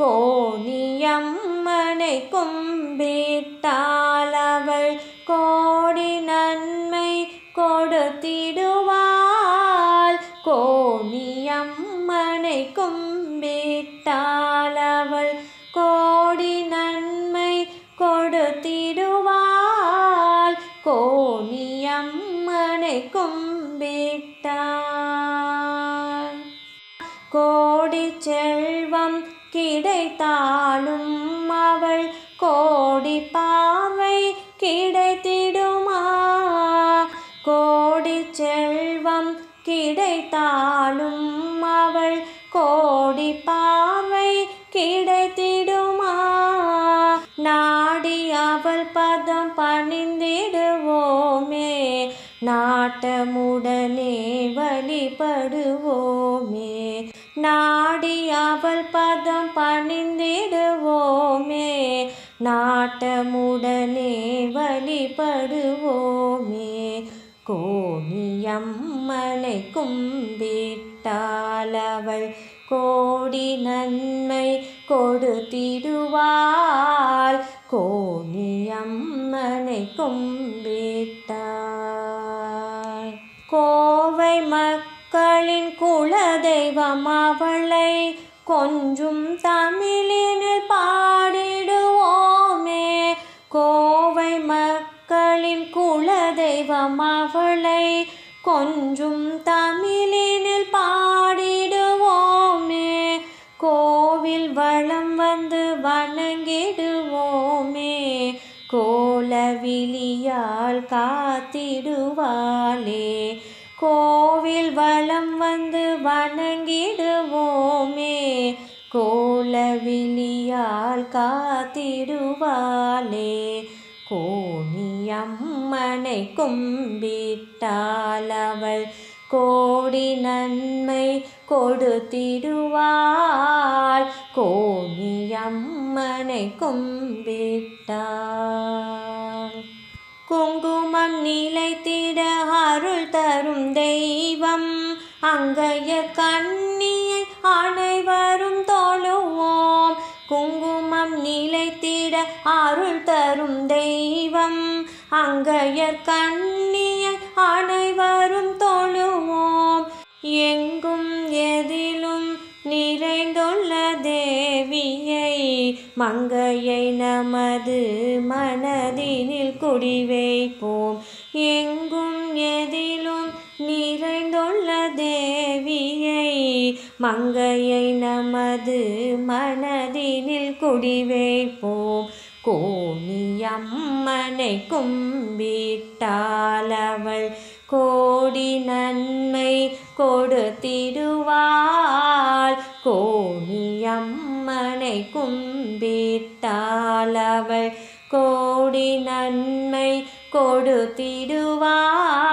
கோணியம்மனை கும்பிட்டால் அவள் கோடி நன்மை கொடுத்திடுவாள். கோணியம்மனை கும்பிட்டால் அவள் கோடி நன்மை கொடுத்திடுவாள். கோணியம்மனை கும்பிட்டாள் கோடி செல்வம் கிடைத்தாலும் அவள் கோடி பார்வை கிடைத்திடுமா? கோடி செல்வம் கிடைத்தாலும் அவள் கோடி பார்வை கிடைத்திடுமா? நாடி அவள் பதம் பணிந்திடுவோமே நாட்டமுடனே வழிபடுவோமே. நாடி அவள் பதம் பணிந்திடுவோமே நாட்டமுடனே வழிபடுவோமே. கோணியம்மனை கும்பிட்டால் அவள் கோடி நன்மை கொடுத்திடுவாள். கோணியம்மனை கும்பிட்டாள் கோவை மக்களின் குலதெய்வம் அவளை கொஞ்சும் தமிழினில் பாடிடுவோமே. கோவை மக்களின் குலதெய்வம் அவளை கொஞ்சும் தமிழினில் பாடிடுவோமே. கோவில் வளம் வந்து வணங்கிடுவோமே. கோலவிழியால் காத்திடுவாளே. கோவில் வளம் வந்து வணங்கிடுவோமே. கோலவிழியால் காத்திடுவாளே. கோணியம்மனை கும்பிட்டால் அவள் கோடி நன்மை கொடுத்திடுவாள். கோணியம்மனை கும்பிட்டாள். குங்குமம் நிலைத்தி தெய்வம் அங்கைய கண்ணியை அனைவரும் தொழுவோம். குங்குமம் நிலைத்திட அருள் தரும் தெய்வம் அங்கையர் கண்ணியை அனைவரும் தொழுவோம். எங்கும் எதிலும் நிறைந்துள்ள தேவியை மங்கையை நமது மனதினில் குடி வைப்போம். எங்கும் எதிலும் நிறைந்துள்ள தேவியை மங்கையை நமது மனதினில் குடிவைப்போம் கோணியம்மனை கும்பிட்டால் அவள் கோடி நன்மை கொடுத்திடுவாள். கோணியம்மனை கும்பிட்டால் அவள் கோடி நன்மை கொடுத்திடுவாள்.